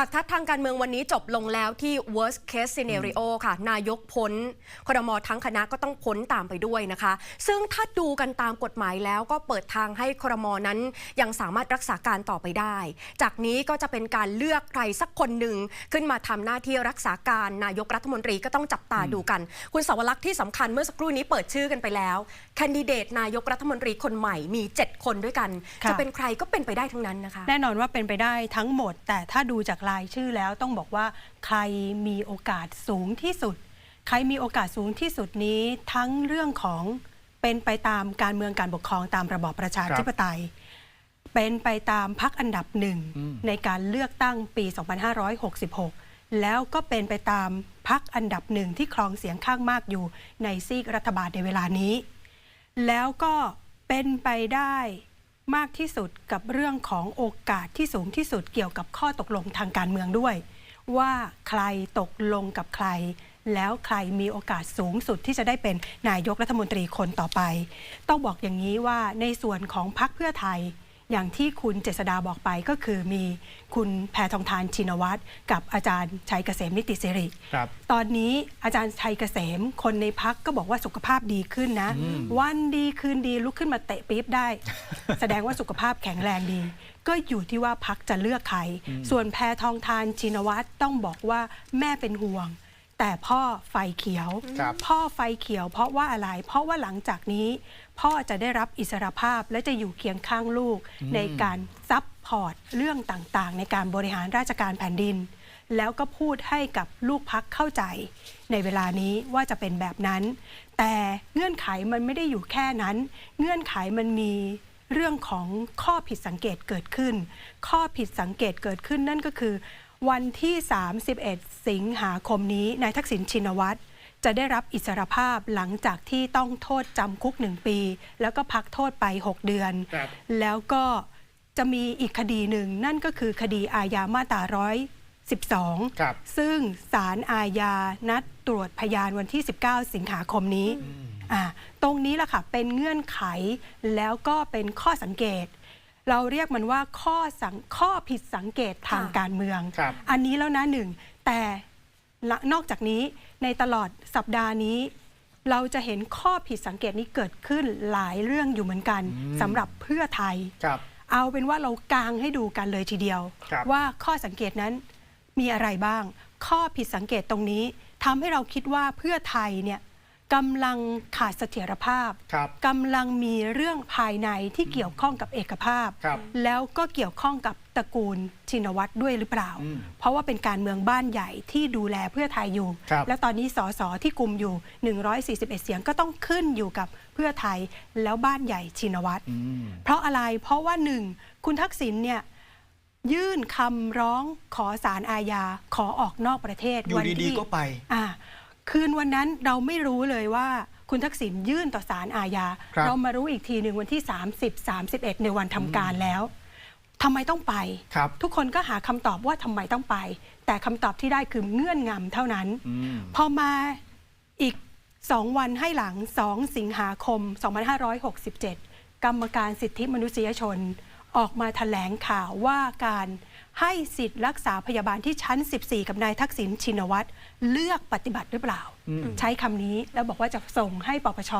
จากทัศน์ทางการเมืองวันนี้จบลงแล้วที่ worst case scenario ค่ะ นายกพ้นครมทั้งคณะก็ต้องพ้นตามไปด้วยนะคะ ซึ่งถ้าดูกันตามกฎหมายแล้วก็เปิดทางให้ครมนั้นยังสามารถรักษาการต่อไปได้ จากนี้ก็จะเป็นการเลือกใครสักคนหนึ่งขึ้นมาทำหน้าที่รักษาการนายกรัฐมนตรีก็ต้องจับตาดูกัน คุณสาวรักษ์ที่สำคัญเมื่อสักครู่นี้เปิดชื่อกันไปแล้วแคนดิเดตนายกรัฐมนตรีคนใหม่มี 7 คนด้วยกันค่ะจะเป็นใครก็เป็นไปได้ทั้งนั้นนะคะ แน่นอนว่าเป็นไปได้ทั้งหมด แต่ถ้าดูจากรายชื่อแล้วต้องบอกว่าใครมีโอกาสสูงที่สุด ใครมีโอกาสสูงที่สุดนี้ทั้งเรื่องของเป็นไปตามการเมืองการปกครองตามระบอบประชาธิปไตย เป็นไปตามพักอันดับหนึ่งอืมในการเลือกตั้งปี 2566 แล้วก็เป็นไปตามพักอันดับหนึ่งที่ครองเสียงข้างมากอยู่ในซีกรัฐบาลในเวลานี้ แล้วก็เป็นไปได้ มากที่สุดกับเรื่องของโอกาสที่สูงที่สุดเกี่ยวกับข้อตกลงทางการเมืองด้วย ว่าใครตกลงกับใคร แล้วใครมีโอกาสสูงสุดที่จะได้เป็นนายกรัฐมนตรีคนต่อไป ต้องบอกอย่างนี้ว่าในส่วนของพรรคเพื่อไทย อย่างที่คุณเจษดาบอกไปก็คือมีคุณแพทองทานชินวัตรกับอาจารย์ชัยเกษมนิติสิริครับตอนนี้อาจารย์ชัยเกษมคนในพักก็บอกว่าสุขภาพดีขึ้นนะ วันดีคืนดีลุกขึ้นมาเตะปี๊บได้ แสดงว่าสุขภาพแข็งแรงดี ก็อยู่ที่ว่าพักจะเลือกใคร ส่วนแพทองทานชินวัตรต้องบอกว่าแม่เป็นห่วง แต่พ่อไฟเขียวครับพ่อไฟเขียว เพราะว่าอะไร เพราะว่าหลังจากนี้ พ่อจะได้รับอิสรภาพและจะอยู่เคียงข้างลูกในการซับพอร์ตเรื่องต่างๆ ในการบริหารราชการแผ่นดิน แล้วก็พูดให้กับลูกพักเข้าใจ ในเวลานี้ว่าจะเป็นแบบนั้น แต่เงื่อนไขมันไม่ได้อยู่แค่นั้น เงื่อนไขมันมีเรื่องของข้อผิดสังเกตเกิดขึ้น ข้อผิดสังเกตเกิดขึ้นนั่นก็คือ วันที่ 31 สิงหาคมนี้นายทักษิณชินวัตร จะได้รับอิสรภาพหลังจากที่ต้องโทษจำคุกหนึ่งปี แล้วก็พักโทษไป 6 เดือนครับแล้วก็จะมีอีกคดีหนึ่ง นั่นก็คือคดีอาญามาตราร้อยสิบสองครับซึ่งศาลอาญานัดตรวจพยานวันที่ 19 สิงหาคมนี้อ่าตรงนี้แหละค่ะ เป็นเงื่อนไขแล้วก็เป็นข้อสังเกต เราเรียกมันว่าข้อสังข้อผิดสังเกตทางค่ะการเมืองครับอันนี้แล้วนะหนึ่ง แต่ละนอกจากนี้ ในตลอดสัปดาห์นี้ เราจะเห็นข้อผิดสังเกตนี้เกิดขึ้นหลายเรื่องอยู่เหมือนกันสำหรับเพื่อไทย ครับ เอาเป็นว่าเรากางให้ดูกันเลยทีเดียว ครับ ว่าข้อสังเกตนั้นมีอะไรบ้าง ข้อผิดสังเกตตรงนี้ทำให้เราคิดว่าเพื่อไทยเนี่ย กำลังขาดเสถียรภาพครับกำลังมีเรื่องภายในที่เกี่ยวข้องกับเอกภาพครับแล้วก็เกี่ยวข้องกับตระกูลชินวัตรด้วยหรือเปล่าอืมเพราะว่าเป็นการเมืองบ้านใหญ่ที่ดูแลเพื่อไทยอยู่ครับและตอนนี้สสที่กลุ่มอยู่ 141 เสียงก็ต้องขึ้นอยู่กับเพื่อไทยแล้วบ้านใหญ่ชินวัตรอืมเพราะอะไรเพราะว่าหนึ่งคุณทักษิณเนี่ยยื่นคำร้องขอสารอาญาขอออกนอกประเทศอยู่วัดีที่ๆก็ไปอ่า คืนวันนั้นเราไม่รู้เลยว่าคุณทักษิณยื่นต่อสารอาญา ครับ เรามารู้อีกทีหนึ่งวันที่ 30 31 ในวันทำการแล้วทำไมต้องไป ครับ ทุกคนก็หาคำตอบว่าทำไมต้องไป แต่คำตอบที่ได้คือเงื่อนงำเท่านั้น อืม พอมาอีก 2 วันให้หลัง 2 สิงหาคม 2567 กรรมการสิทธิมนุษยชน ออกมาแถลงข่าวว่าการ ให้สิทธิ์รักษาพยาบาลที่ชั้น 14 กับนายทักษิณชินวัตรเลือกปฏิบัติหรือเปล่าอืมใช้คำนี้แล้วบอกว่าจะส่งให้ปปช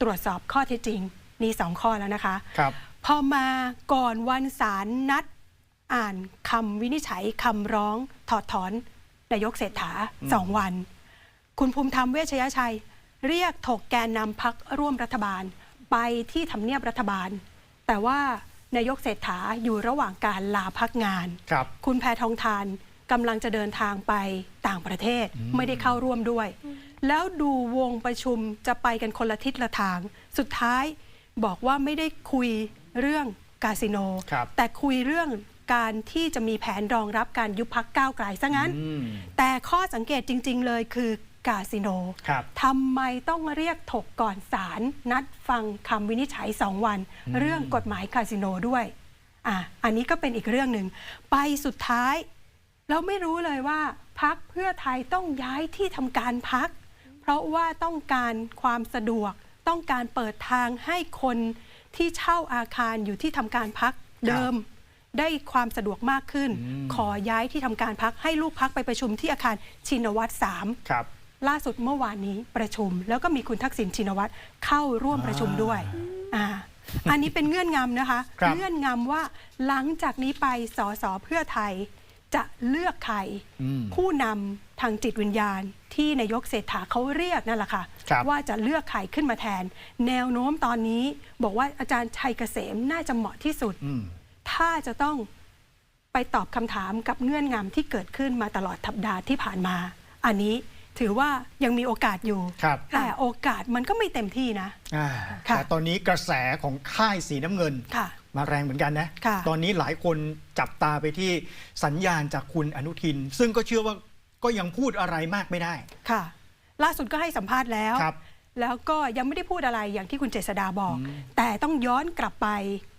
ตรวจสอบข้อเท็จจริงมีสองข้อแล้วนะคะครับพอมาก่อนวันศาลนัดอ่านคำวินิจฉัยคำร้องถอดถอนนายกเศรษฐาสองวัน คุณภูมิธรรมเวชยชัย เรียกถกแกนนำพักร่วมรัฐบาล ไปที่ทำเนียบรัฐบาล แต่ว่า นายกเศรษฐาอยู่ระหว่างการลาพักงาน ครับ คุณแพทองทานกำลังจะเดินทางไปต่างประเทศไม่ได้เข้าร่วมด้วย แล้วดูวงประชุมจะไปกันคนละทิศละทาง สุดท้ายบอกว่าไม่ได้คุยเรื่องคาสิโน ครับแต่คุยเรื่องการที่จะมีแผนรองรับการยุบพักก้าวไกลซะงั้น อืม แต่ข้อสังเกตจริง ๆ เลยคือ กาสิโนครับทำไมต้องเรียกถกก่อนศาลนัดฟังคำวินิจฉัยสองวัน เรื่องกฎหมายคาสิโนด้วยอะอันนี้ก็เป็นอีกเรื่องหนึ่ง ไปสุดท้าย เราไม่รู้เลยว่าพักเพื่อไทยต้องย้ายที่ทำการพัก เพราะว่าต้องการความสะดวก ต้องการเปิดทางให้คนที่เช่าอาคารอยู่ที่ทำการพักเดิมได้ความสะดวกมากขึ้นอืมขอย้ายที่ทำการพักให้ลูกพักไปประชุมที่อาคารชินวัตรสามครับ ล่าสุดเมื่อวานนี้ประชุม แล้วก็มีคุณทักษิณชินวัตรเข้าร่วมประชุมด้วยอ่าอันนี้เป็นเงื่อนงำนะคะ ครับเงื่อนงำว่าหลังจากนี้ไปสสเพื่อไทยจะเลือกใครอืมผู้นำทางจิตวิญญาณ ที่นายกเศรษฐาเขาเรียกนั่นแหละค่ะ ครับ ว่าจะเลือกใครขึ้นมาแทน แนวโน้มตอนนี้บอกว่าอาจารย์ชัยเกษมน่าจะเหมาะที่สุด อืม ถ้าจะต้องไปตอบคำถามกับเงื่อนงำที่เกิดขึ้นมาตลอดสัปดาห์ที่ผ่านมา อันนี้ ถือว่ายังมีโอกาสอยู่ ครับ แต่โอกาสมันก็ไม่เต็มที่นะ อ่าค่ะ แต่ตอนนี้กระแสของค่ายสีน้ำเงิน ค่ะ มาแรงเหมือนกันนะ ค่ะตอนนี้หลายคนจับตาไปที่สัญญาณจากคุณอนุทิน ซึ่งก็เชื่อว่าก็ยังพูดอะไรมากไม่ได้ ค่ะ ล่าสุดก็ให้สัมภาษณ์แล้ว ครับแล้วก็ยังไม่ได้พูดอะไรอย่างที่คุณเจษดาบอกแต่ต้องย้อนกลับไป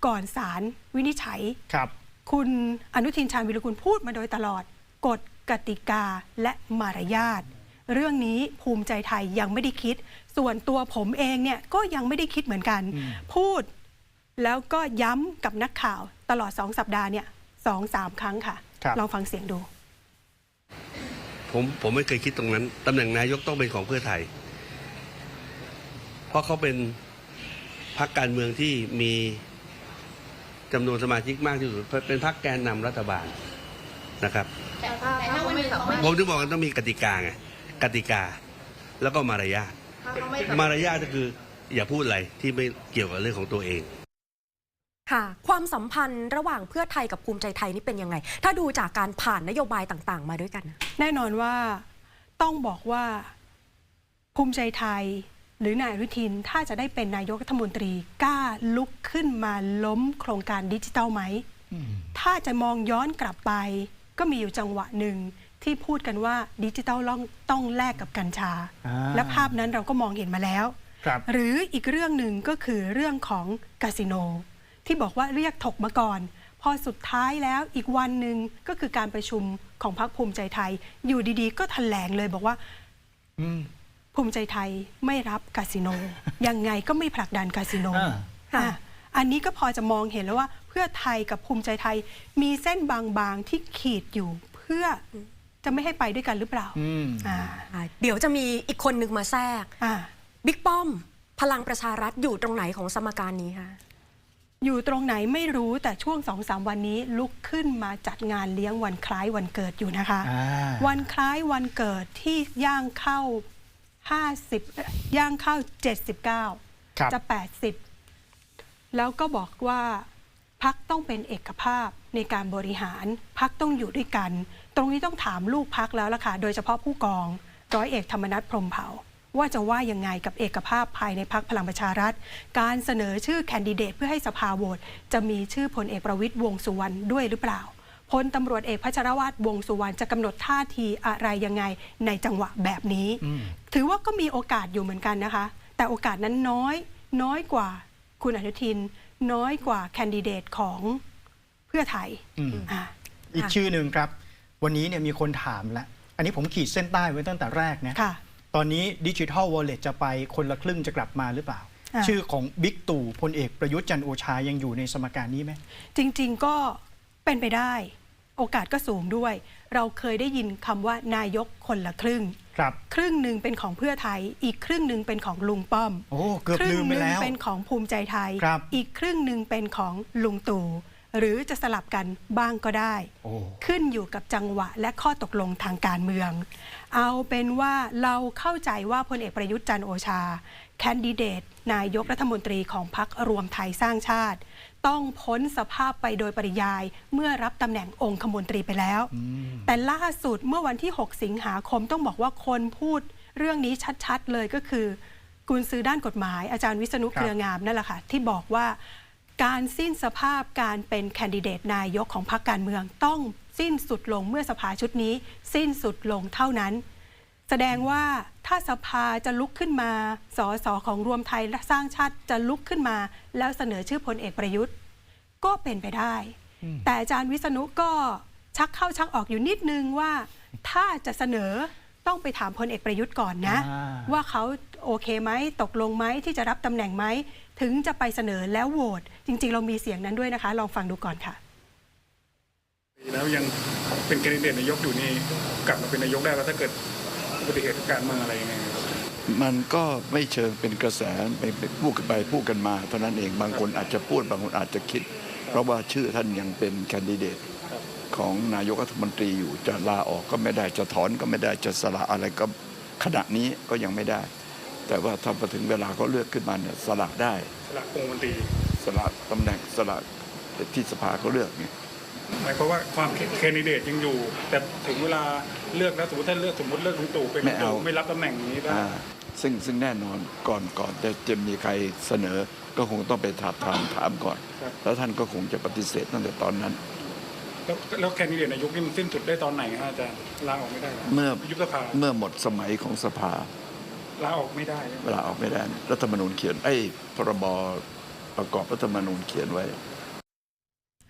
ก่อนศาลวินิจฉัย ครับ คุณอนุทินชาญวิรุกุลพูดมาโดยตลอดกฎกติกาและมารยาท เรื่องนี้ภูมิใจไทยยังไม่ได้คิด ส่วนตัวผมเองเนี่ยก็ยังไม่ได้คิดเหมือนกันอืมพูดแล้วก็ย้ำกับนักข่าวตลอดสองสัปดาห์เนี่ยสองสามครั้งค่ะครับลองฟังเสียงดู ผมผมไม่เคยคิดตรงนั้นตำแหน่งนายกต้องเป็นของเพื่อไทย เพราะเขาเป็นพรรคการเมืองที่มีจำนวนสมาชิกมากที่สุด เป็นพรรคแกนนำรัฐบาลนะครับแต่ถ้าถ้าเขาไม่สามารถผมถึงบอกกันต้องมีกติกาไง กติกา แล้วก็มารยาทถ้าเขาไม่สามารถมารยาทก็คืออย่าพูดอะไรที่ไม่เกี่ยวกับเรื่องของตัวเองค่ะความสัมพันธ์ระหว่างเพื่อไทยกับภูมิใจไทยนี่เป็นยังไง ถ้าดูจากการผ่านนโยบายต่างๆ มาด้วยกันนะแน่นอนว่าต้องบอกว่าภูมิใจไทย หรือนายอนุทินถ้าจะได้เป็นนายกรัฐมนตรีกล้าลุกขึ้นมาล้มโครงการดิจิทัลไหม ถ้าจะมองย้อนกลับไป ก็มีอยู่จังหวะหนึ่ง ที่พูดกันว่าดิจิทัลต้องต้องแลกกับกัญชาอ่าและภาพนั้นเราก็มองเห็นมาแล้วครับหรืออีกเรื่องหนึ่งก็คือเรื่องของคาสิโน ที่บอกว่าเรียกถกมาก่อน พอสุดท้ายแล้วอีกวันหนึ่งก็คือการประชุมของพรรคภูมิใจไทย อยู่ดีๆ ก็แถลงเลยบอกว่าอืมภูมิใจไทยไม่รับคาสิโน ยังไงก็ไม่ผลักดันคาสิโนอ่าอะอันนี้ก็พอจะมองเห็นแล้วว่า เพื่อไทยกับภูมิใจไทยมีเส้นบางๆที่ขีดอยู่เพื่อ จะไม่ให้ไปด้วยกันหรือเปล่าอืมอ่าอ่าเดี๋ยวจะมีอีกคนหนึ่งมาแทรกอ่า บิ๊กป้อม พลังประชารัฐอยู่ตรงไหนของสมการนี้คะ อยู่ตรงไหนไม่รู้แต่ช่วงสองสามวันนี้ลุกขึ้นมาจัดงานเลี้ยงวันคล้ายวันเกิดอยู่นะคะ อ่า วันคล้ายวันเกิดที่ย่างเข้า 50ย่างเข้า79ครับจะ 80 แล้วก็บอกว่าพักต้องเป็นเอกภาพ ในการบริหารพักต้องอยู่ด้วยกัน ตรงนี้ต้องถามลูกพักแล้วล่ะค่ะโดยเฉพาะผู้กองร้อยเอกธรรมนัฐพรมเผ่า ว่าจะว่ายังไงกับเอกภาพภายในพักพลังประชารัฐ การเสนอชื่อแคนดิเดตเพื่อให้สภาโหวตจะมีชื่อพลเอกประวิตยวงสุวรรณด้วยหรือเปล่าพลตำรวจเอกพัชรวาทวงสุวรรณจะกำหนดท่าทีอะไรยังไงในจังหวะแบบนี้ ถือว่าก็มีโอกาสอยู่เหมือนกันนะคะ แต่โอกาสนั้นน้อย น้อยกว่าคุณอนุทิน น้อยกว่าแคนดิเดตของ พื่อไทยอืมอะอีกชื่อหนึ่งครับ วันนี้เนี่ยมีคนถามแล้ว อันนี้ผมขีดเส้นใต้ไว้ตั้งแต่แรกนะค่ะตอนนี้ดิจิทัลวอลเล็ตจะไปคนละครึ่งจะกลับมาหรือเปล่าอ่าชื่อของบิ๊กตู่พลเอกประยุทธ์จันทร์โอชายังอยู่ในสมการนี้ไหม จริง ๆ ก็เป็นไปได้ โอกาสก็สูงด้วย เราเคยได้ยินคำว่านายกคนละครึ่งครับครึ่งหนึ่งเป็นของเพื่อไทย อีกครึ่งหนึ่งเป็นของลุงป้อมโอ้เกือบครึ่ลืงมหไปนึ่งแล้วเป็นของภูมิใจไทยครับอีกครึ่งหนึ่งเป็นของลุงตู่ หรือจะสลับกันบ้างก็ได้โอ้ขึ้นอยู่กับจังหวะและข้อตกลงทางการเมือง เอาเป็นว่าเราเข้าใจว่าพลเอกประยุทธ์จันทร์โอชา แคนดิเดต นายกรัฐมนตรีของพรรครวมไทยสร้างชาติ ต้องพ้นสภาพไปโดยปริยายเมื่อรับตำแหน่งองคมนตรีไปแล้ว แต่ล่าสุดเมื่อวันที่ 6 สิงหาคมต้องบอกว่าคนพูดเรื่องนี้ชัดๆเลยก็คือกุญซือด้านกฎหมายอาจารย์วิษณุครับเครืองามนั่นแหละค่ะที่บอกว่า การสิ้นสภาพการเป็นแคนดิเดตนายกของพรรคการเมืองต้องสิ้นสุดลงเมื่อสภาชุดนี้ สิ้นสุดลงเท่านั้น แสดงว่าถ้าสภาจะลุกขึ้นมาสสของรวมไทยและสร้างชาติจะลุกขึ้นมา แล้วเสนอชื่อพลเอกประยุทธ์ ก็เป็นไปได้ แต่อาจารย์วิษณุก็ชักเข้าชักออกอยู่นิดนึงว่า ถ้าจะเสนอต้องไปถามพลเอกประยุทธ์ก่อนนะอ่าว่าเขา โอเคไหมตกลงไหมที่จะรับตำแหน่งไหมถึงจะไปเสนอแล้วโหวตจริง ๆ เรามีเสียงนั้นด้วยนะคะ ลองฟังดูก่อนค่ะแล้วยังเป็นแคนดิเดตนายกอยู่นี่กลับมาเป็นนายกได้แล้วถ้าเกิดอุบัติเหตุการเมืองอะไรยังไงครับมันก็ไม่เชิงเป็นกระแสไปไปพูดกันไปพูดกันมาเท่านั้นเองบางคนอาจจะพูดบางคนอาจจะคิด เพราะว่าชื่อท่านยังเป็นแคนดิเดตของนายกรัฐมนตรีอยู่จะลาออกก็ไม่ได้จะถอนก็ไม่ได้จะสละอะไรก็ขณะนี้ก็ยังไม่ได้ แต่ว่าถ้าพอถึงเวลาเขาเลือกขึ้นมาเนี่ยสละได้ สละองค์มนตรีสละตำแหน่งสละที่สภาเขาเลือกไงหมายความว่าความแคนดิเดตยังอยู่ แต่ถึงเวลาเลือกแล้วสมมติท่านเลือกสมมติเลือกลุงตู่เป็นลุงตู่ไม่รับตำแหน่งนี้ได้อ่าซึ่งซึ่งแน่นอนก่อนก่อนจะจะมีใครเสนอก็คงต้องไปถามถามถามก่อนครับแล้วท่านก็คงจะปฏิเสธตั้งแต่ตอนนั้น แล้วแล้วแคนดิเดตนายกนี่มันสิ้นสุดได้ตอนไหนฮะอาจารย์ลาออกไม่ได้หรเมื่อยุบสภาเมื่อหมดสมัยของสภา ลาออกไม่ได้เวลาออกไม่ได้ รัฐธรรมนูญเขียนไอ้พรบประกอบรัฐธรรมนูญเขียนไว้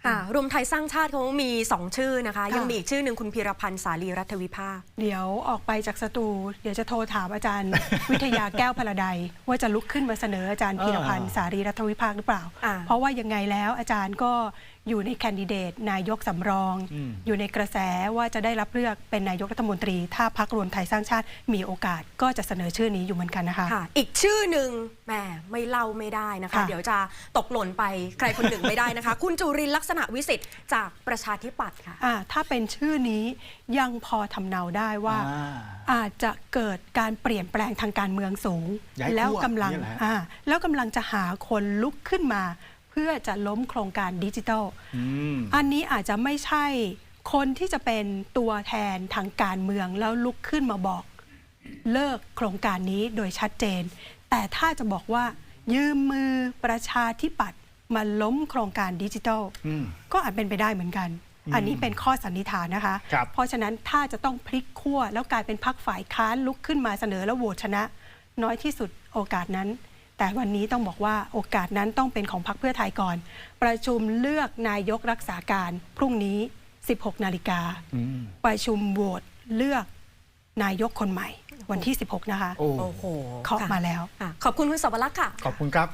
ค่ะรวมไทยสร้างชาติเขามี 2 ชื่อนะคะค่ะยังมีอีกชื่อหนึ่งคุณพีรพันธ์สาลีรัฐวิภาคเดี๋ยวออกไปจากสตูเดี๋ยวจะโทรถามอาจารย์ วิทยาแก้วพลาไดว่าจะลุกขึ้นมาเสนออาจารย์อ่าพีรพันธ์สารีรัฐวิภาคหรือเปล่าอ่า เพราะว่ายังไงแล้วอาจารย์ก็ อยู่ในแคนดิเดตนายกสำรองอืมอยู่ในกระแสว่าจะได้รับเลือกเป็นนายกรัฐมนตรี ถ้าพักรวมไทยสร้างชาติมีโอกาสก็จะเสนอชื่อนี้อยู่เหมือนกันนะคะค่ะอีกชื่อหนึ่งแหมไม่เล่าไม่ได้นะคะค่ะเดี๋ยวจะตกหล่นไปใครคนหนึ่งไม่ได้นะคะ คุณจุรินทร์ลักษณะวิสิทธิ์จากประชาธิปัตย์ค่ะอ่าถ้าเป็นชื่อนี้ยังพอทำเนาได้ว่าอ่าอาจจะเกิดการเปลี่ยนแปลงทางการเมืองสูงย้ายขั้วแล้วกำลังเนี่ยแหละฮะอ่าแล้วกำลังจะหาคนลุกขึ้นมา เพื่อจะล้มโครงการดิจิทัลอืมอันนี้อาจจะไม่ใช่คนที่จะเป็นตัวแทนทางการเมืองแล้วลุกขึ้นมาบอกเลิกโครงการนี้โดยชัดเจน แต่ถ้าจะบอกว่า ยืมมือประชาธิปัตย์มาล้มโครงการดิจิทัลอืมก็อาจเป็นไปได้เหมือนกันอืมอันนี้เป็นข้อสันนิษฐานนะคะครับเพราะฉะนั้นถ้าจะต้องพลิกขั้วแล้วกลายเป็นพักฝ่ายค้านลุกขึ้นมาเสนอแล้วโหวตชนะ น้อยที่สุดโอกาสนั้น แต่วันนี้ต้องบอกว่าโอกาสนั้นต้องเป็นของพรรคเพื่อไทยก่อน ประชุมเลือกนายกรักษาการพรุ่งนี้ 16 นาฬิกาอืมประชุมโหวตเลือกนายกคนใหม่ วันที่ 16 นะคะ โอ้โอ้โหเคาะค่ะมาแล้วค่ะขอบคุณคุณสวรักษ์ค่ะ ขอบคุณครับ